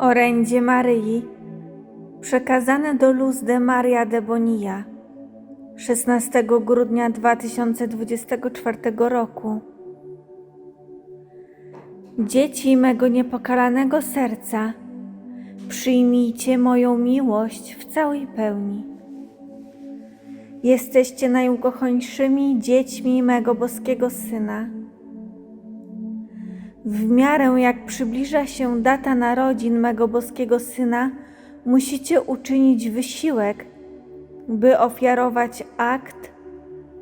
Orędzie Maryi przekazane do Luz de Maria de Bonilla 16 grudnia 2024 roku. Dzieci mego niepokalanego serca, przyjmijcie moją miłość w całej pełni. Jesteście najukochańszymi dziećmi mego boskiego Syna. W miarę jak przybliża się data narodzin mego boskiego Syna, musicie uczynić wysiłek, by ofiarować akt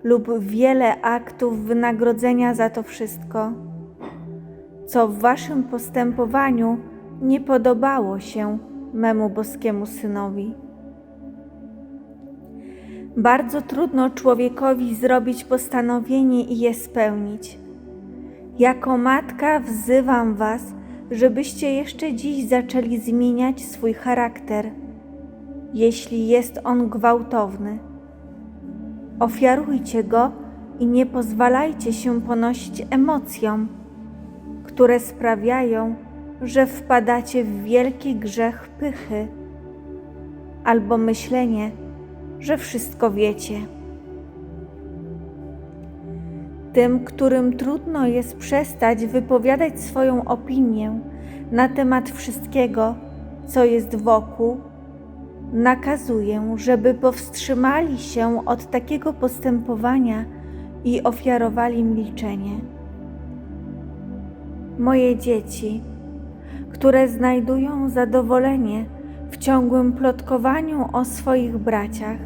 lub wiele aktów wynagrodzenia za to wszystko, co w waszym postępowaniu nie podobało się memu boskiemu Synowi. Bardzo trudno człowiekowi zrobić postanowienie i je spełnić. Jako matka wzywam Was, żebyście jeszcze dziś zaczęli zmieniać swój charakter, jeśli jest on gwałtowny. Ofiarujcie go i nie pozwalajcie się ponosić emocjom, które sprawiają, że wpadacie w wielki grzech pychy albo myślenie, że wszystko wiecie. Tym, którym trudno jest przestać wypowiadać swoją opinię na temat wszystkiego, co jest wokół, nakazuję, żeby powstrzymali się od takiego postępowania i ofiarowali milczenie. Moje dzieci, które znajdują zadowolenie w ciągłym plotkowaniu o swoich braciach,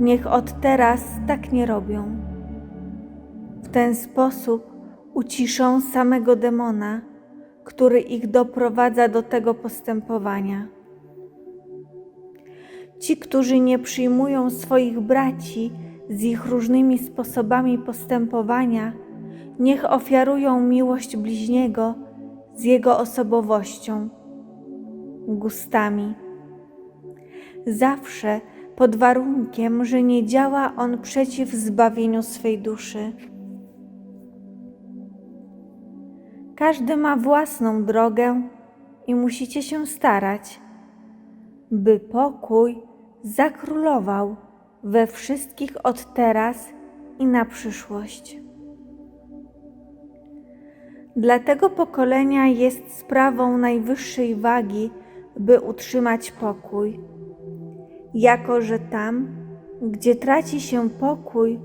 niech od teraz tak nie robią. W ten sposób uciszą samego demona, który ich doprowadza do tego postępowania. Ci, którzy nie przyjmują swoich braci z ich różnymi sposobami postępowania, niech ofiarują miłość bliźniego z jego osobowością, gustami. Zawsze pod warunkiem, że nie działa on przeciw zbawieniu swej duszy. Każdy ma własną drogę i musicie się starać, by pokój zakrólował we wszystkich od teraz i na przyszłość. Dla tego pokolenia jest sprawą najwyższej wagi, by utrzymać pokój, jako że tam, gdzie traci się pokój,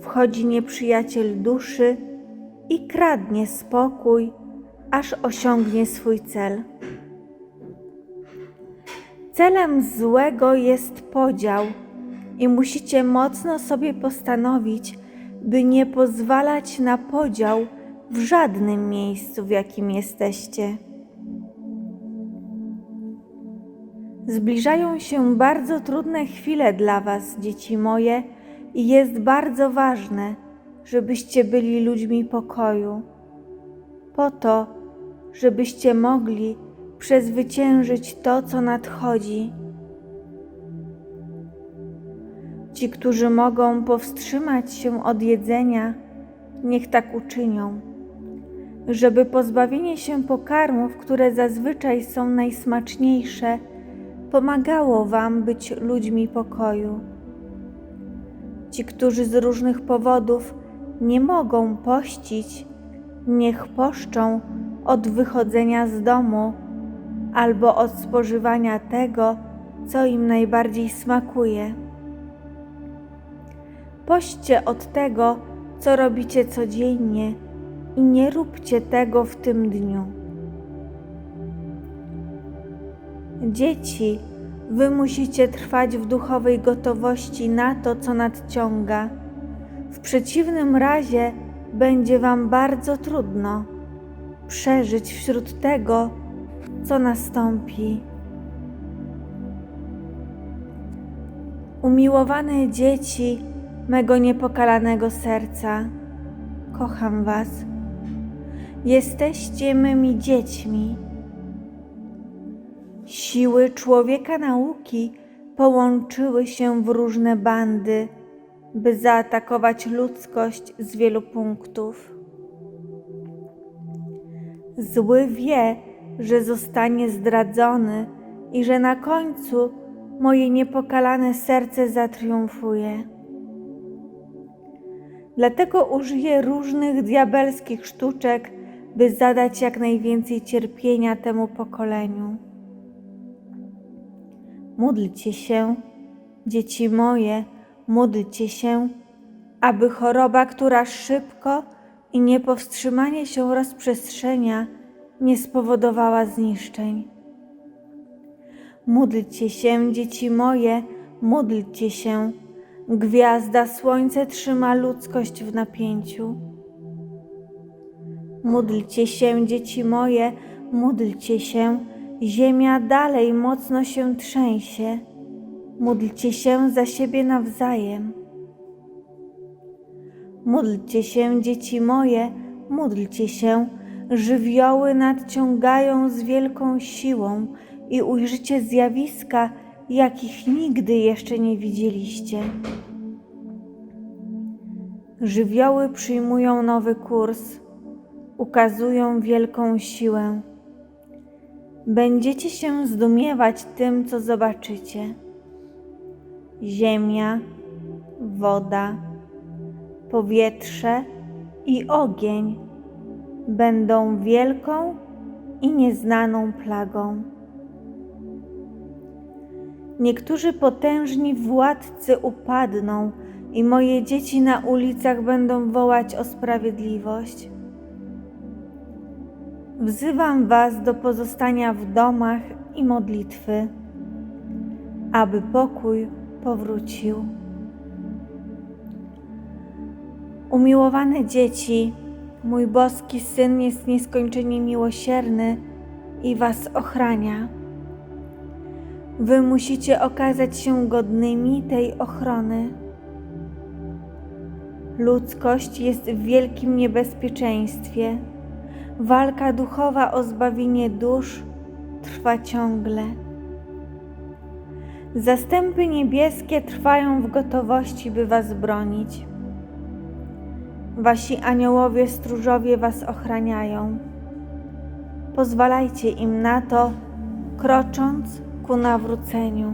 wchodzi nieprzyjaciel duszy i kradnie spokój, aż osiągnie swój cel. Celem złego jest podział i musicie mocno sobie postanowić, by nie pozwalać na podział w żadnym miejscu, w jakim jesteście. Zbliżają się bardzo trudne chwile dla Was, dzieci moje, i jest bardzo ważne, żebyście byli ludźmi pokoju, po to, żebyście mogli przezwyciężyć to, co nadchodzi. Ci, którzy mogą powstrzymać się od jedzenia, niech tak uczynią, żeby pozbawienie się pokarmów, które zazwyczaj są najsmaczniejsze, pomagało Wam być ludźmi pokoju. Ci, którzy z różnych powodów nie mogą pościć, niech poszczą od wychodzenia z domu albo od spożywania tego, co im najbardziej smakuje. Poście od tego, co robicie codziennie i nie róbcie tego w tym dniu. Dzieci, wy musicie trwać w duchowej gotowości na to, co nadciąga. Przeciwnym razie będzie wam bardzo trudno przeżyć wśród tego, co nastąpi. Umiłowane dzieci mego niepokalanego serca, kocham Was. Jesteście mymi dziećmi. Siły człowieka nauki połączyły się w różne bandy, by zaatakować ludzkość z wielu punktów. Zły wie, że zostanie zdradzony i że na końcu moje niepokalane serce zatriumfuje. Dlatego użyję różnych diabelskich sztuczek, by zadać jak najwięcej cierpienia temu pokoleniu. Módlcie się, dzieci moje, módlcie się, aby choroba, która szybko i niepowstrzymanie się rozprzestrzenia, nie spowodowała zniszczeń. Módlcie się, dzieci moje, módlcie się. Gwiazda słońce trzyma ludzkość w napięciu. Módlcie się, dzieci moje, módlcie się. Ziemia dalej mocno się trzęsie. Módlcie się za siebie nawzajem. Módlcie się, dzieci moje, módlcie się. Żywioły nadciągają z wielką siłą i ujrzycie zjawiska, jakich nigdy jeszcze nie widzieliście. Żywioły przyjmują nowy kurs, ukazują wielką siłę. Będziecie się zdumiewać tym, co zobaczycie. Ziemia, woda, powietrze i ogień będą wielką i nieznaną plagą. Niektórzy potężni władcy upadną i moje dzieci na ulicach będą wołać o sprawiedliwość. Wzywam Was do pozostania w domach i modlitwy, aby pokój powrócił. Umiłowane dzieci, mój boski syn jest nieskończenie miłosierny i Was ochrania. Wy musicie okazać się godnymi tej ochrony. Ludzkość jest w wielkim niebezpieczeństwie. Walka duchowa o zbawienie dusz trwa ciągle. Zastępy niebieskie trwają w gotowości, by Was bronić. Wasi aniołowie stróżowie Was ochraniają. Pozwalajcie im na to, krocząc ku nawróceniu.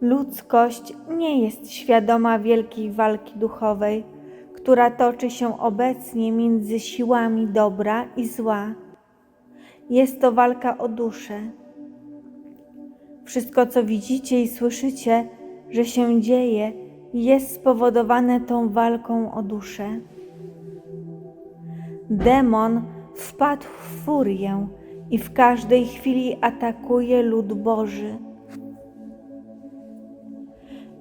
Ludzkość nie jest świadoma wielkiej walki duchowej, która toczy się obecnie między siłami dobra i zła. Jest to walka o duszę. Wszystko, co widzicie i słyszycie, że się dzieje, jest spowodowane tą walką o duszę. Demon wpadł w furię i w każdej chwili atakuje lud Boży.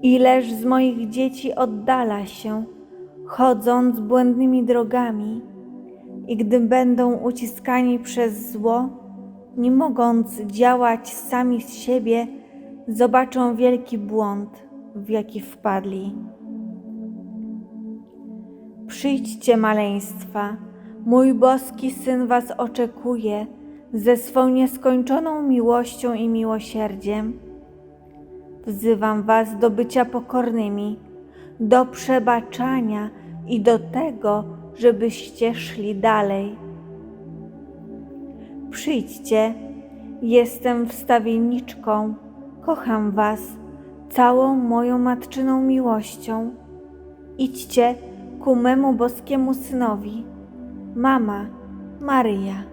Ileż z moich dzieci oddala się, chodząc błędnymi drogami, i gdy będą uciskani przez zło, nie mogąc działać sami z siebie, zobaczą wielki błąd, w jaki wpadli. Przyjdźcie, maleństwa, mój boski syn was oczekuje ze swą nieskończoną miłością i miłosierdziem. Wzywam Was do bycia pokornymi, do przebaczania i do tego, żebyście szli dalej. Przyjdźcie, jestem wstawienniczką, kocham Was całą moją matczyną miłością. Idźcie ku memu boskiemu synowi, mama Maryja.